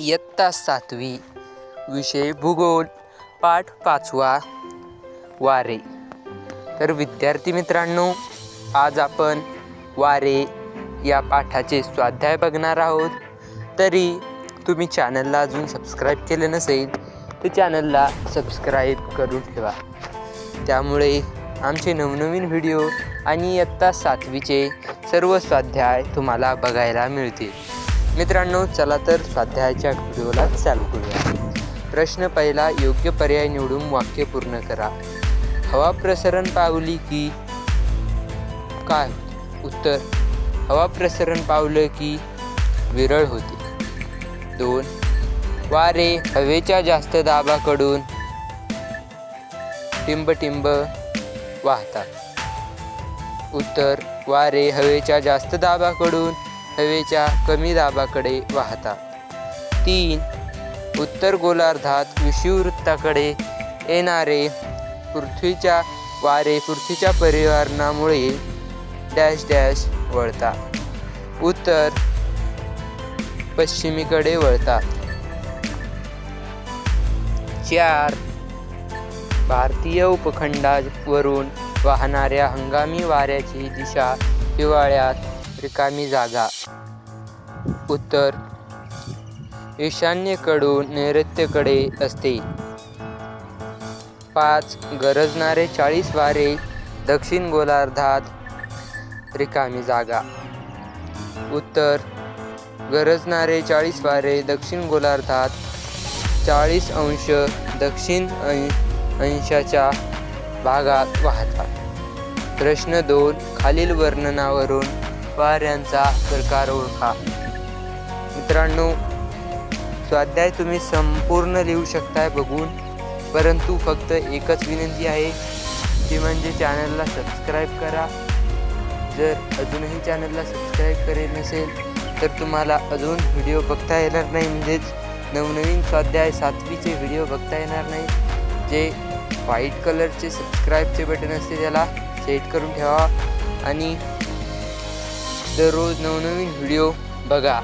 इयत्ता सातवी. विषय भूगोल पाठ पाचवा. वारे. तर विद्यार्थी मित्रांनो आज आपण वारे या पाठाचे स्वाध्याय बघणार आहोत. तरी तुम्ही चॅनलला अजून सबस्क्राईब केले नसेल तर चॅनलला सबस्क्राईब करून ठेवा. त्यामुळे आमचे नवनवीन व्हिडिओ आणि इयत्ता सातवीचे सर्व स्वाध्याय तुम्हाला बघायला मिळतील. मित्रांनो चला तर स्वाध्यायाच्या व्हिडिओला चालू करूया. प्रश्न पहिला योग्य पर्याय निवडून वाक्य पूर्ण करा. हवा प्रसरण पावली की काय? उत्तर हवा प्रसरण पावलं की विरळ होते. दोन वारे हवेच्या जास्त दाबाकडून टिंबटिंब वाहतात. उत्तर वारे हवेच्या जास्त दाबाकडून हवेच्या कमी दाबाकडे वाहतात तीन उत्तर गोलार्धात विषुववृत्ताकडे येणारे पृथ्वीच्या वारे पृथ्वीच्या परिवारणामुळे डॅश डॅश वळतात उत्तर पश्चिमीकडे वळतात चार भारतीय उपखंडावरून वाहणाऱ्या हंगामी वाऱ्याची दिशा हिवाळ्यात रिकामी जागा. उत्तर ईशान्येकडून नैऋत्येकडे असते. पाच गरजणारे चाळीस वारे दक्षिण गोलार्धात रिकामी जागा. उत्तर गरजणारे चाळीस वारे दक्षिण गोलार्धात चाळीस अंश दक्षिण अंशाच्या भागात वाहतात. प्रश्न दोन खालील वर्णनावरून व्यापाऱ्यांचा प्रकार ओळखा. मित्रांनो स्वाध्याय तुम्ही संपूर्ण लिहू शकताय बघून परंतु फक्त एकच विनंती आहे ती म्हणजे चॅनलला सबस्क्राईब करा. जर अजूनही चॅनलला सबस्क्राईब करेल नसेल तर तुम्हाला अजून व्हिडिओ बघता येणार नाही. म्हणजेच नवनवीन स्वाध्याय सातवीचे व्हिडिओ बघता येणार नाही. जे व्हाईट कलरचे सबस्क्राईबचे बटन असते त्याला सेट करून ठेवा. आणि दररोज नवनवीन व्हिडिओ बघा.